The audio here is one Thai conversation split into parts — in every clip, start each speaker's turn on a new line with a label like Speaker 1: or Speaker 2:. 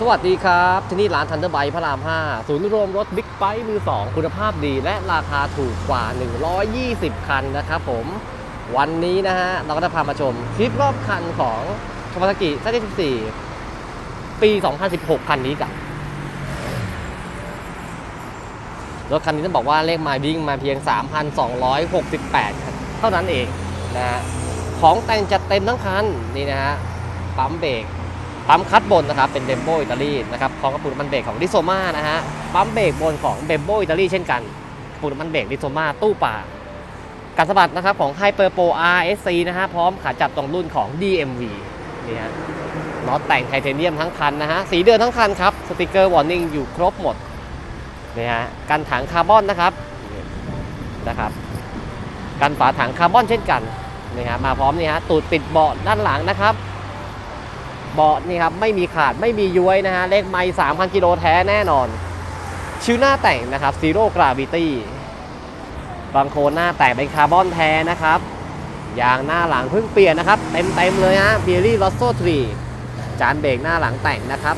Speaker 1: สวัสดีครับ ที่นี่ร้านทันเดอร์ไบพระราม 5 ศูนย์รวมรถบิ๊กไบค์มือ 2 คุณภาพดี และราคาถูกกว่า 120 คันนะครับผม วันนี้นะฮะ เราก็จะพามาชมคลิปรอบคันของคาวาซากิซัต14 ปี 2016 คันนี้กันรถคันนี้ต้องบอกว่าเลขมล์วิ่งมาเพียง 3,268คันเท่านั้นเองนะฮะของแต่งจัดเต็มทั้งคันนี่นะฮะปั๊มเบรก ปั๊มคัดบนนะครับเป็นเบมโบอิตาลีนะครับพร้อมกับปุ่มมันเบรกของดิโซมานะฮะปั๊มเบรกบนของเบมโบอิตาลีเช่นกันปุ่มมันเบรกดิโซมาตู้ป่าการสะบัดนะครับของ Hyper Pro RSC นะฮะพร้อมขาจับตรงรุ่นของ DMV นี่ฮะน็อตแต่งไทเทเนียมทั้งคันนะฮะสีเดือนทั้งคันครับสติกเกอร์วอร์นิ่งอยู่ครบหมดนี่ฮะกันถังคาร์บอนนะครับนะครับกันฝาถังคาร์บอนเช่นกันนี่ฮะมาพร้อมนี่ฮะตูดปิดเบาะด้านหลังนะครับ เบาะนี่ครับไม่มีขาดไม่มีย้วยนะฮะเลขไมล์3,000กิโลแท้แน่นอนชิวหน้าแต่งนะครับ Zero Gravity บางโคนหน้าแต่งเป็นคาร์บอนแท้นะครับยางหน้าหลังเพิ่งเปลี่ยนนะครับ เต็มเต็มเลยฮะ b i l l y r o s s o 3จานเบรกหน้าหลังแต่งนะครับ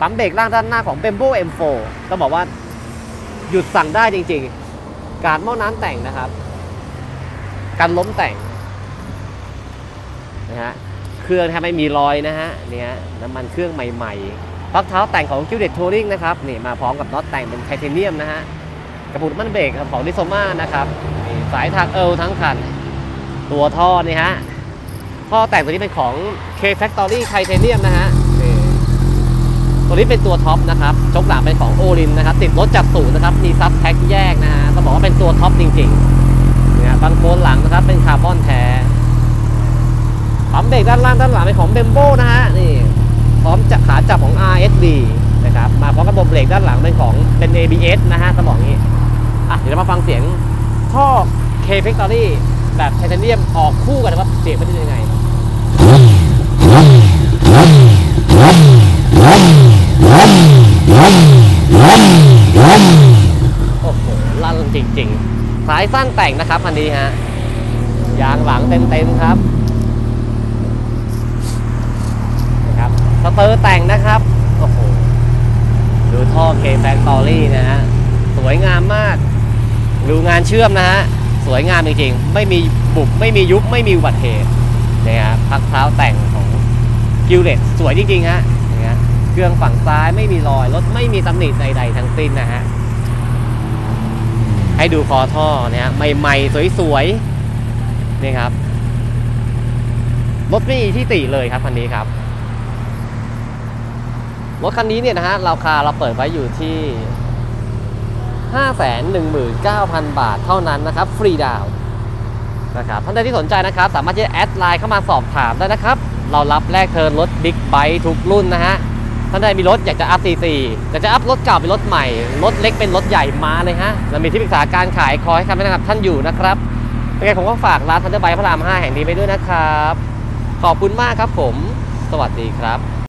Speaker 1: ปั๊มเบรกล่างด้านหน้าของ Bembo M4 ต้องบอกว่าหยุดสั่งได้จริงๆ การหม้อน้ำแต่งนะครับการล้มแต่งนะฮะ เครื่องแทบไม่มีรอยนะฮะเนี่ยน้ำมันเครื่องใหม่ๆพักเท้าแต่งของคิวเด็ดทัวริงนะครับนี่มาพร้อมกับน็อตแต่งเป็นไทเทเนียมนะฮะกระปุกมันเบรกของดิโซมานะครับสายทางเอลทั้งคัน ตัวท่อนี่ฮะท่อแต่งตัวนี้เป็นของ K Factory Titanium นะฮะตัวนี้เป็นตัวท็อปนะครับชกหลังเป็นของโอรินนะครับ ติดรถจากศูนนะครับ มีซับแพ็คแยกนะฮะ ด้านล่างด้านหลังเป็นของเบมโบนะฮะนี่พร้อมจะขาจับของ RSD นะครับมาพร้อมกับระบบเบรกด้านหลังเป็นของเป็น ABS นะฮะต้องบอกงี้อะเดี๋ยวเรามาฟังเสียงท่อ K Factory แบบไทเทเนียมออกคู่กันว่าเสียงมันเป็นยังไงโอ้โหลั่นจริงๆ สายสั้นแต่งนะครับคันนี้ฮะยางหลังเต็มๆครับ นะครับ สเตอร์แต่งนะครับ โอ้โห ดูท่อเคแฟคตอรี่นะฮะ สวยงามมาก ดูงานเชื่อมนะฮะ สวยงามจริงๆ ไม่มีบุบ ไม่มียุบ ไม่มีอุบัติเหตุเนี่ยฮะพักเท้าแต่งของกิลเลตสวยจริงๆฮะเนี่ยฮะเครื่องฝั่งซ้ายไม่มีรอย รถไม่มีตำหนิใดๆทั้งสิ้นนะฮะ ให้ดูคอท่อเนี่ยฮะ ใหม่ๆ สวยๆ นี่ครับ รถไม่มีที่ติเลยครับคันนี้ครับ รถคันนี้เนี่ยนะฮะราคาเราเปิดไว้อยู่ที่ 519,000 บาทเท่านั้นนะครับ ฟรีดาวน์นะครับท่านใดที่สนใจนะครับ สามารถที่จะแอดไลน์เข้ามาสอบถามได้นะครับ เรารับแลกเทิร์นรถบิ๊กไบค์ทุกรุ่นนะฮะท่านใดมีรถอยากจะอัพ CC อยากจะอัพรถเก่าเป็นรถใหม่ รถเล็กเป็นรถใหญ่มาเลยฮะเรามีที่ปรึกษาการขายคอยให้คำแนะนำท่านอยู่นะครับยังไงผมก็ฝากร้านทันเดอร์ไบค์พระราม 5 แห่งนี้ไปด้วยนะครับ ขอบคุณมากครับผม สวัสดีครับ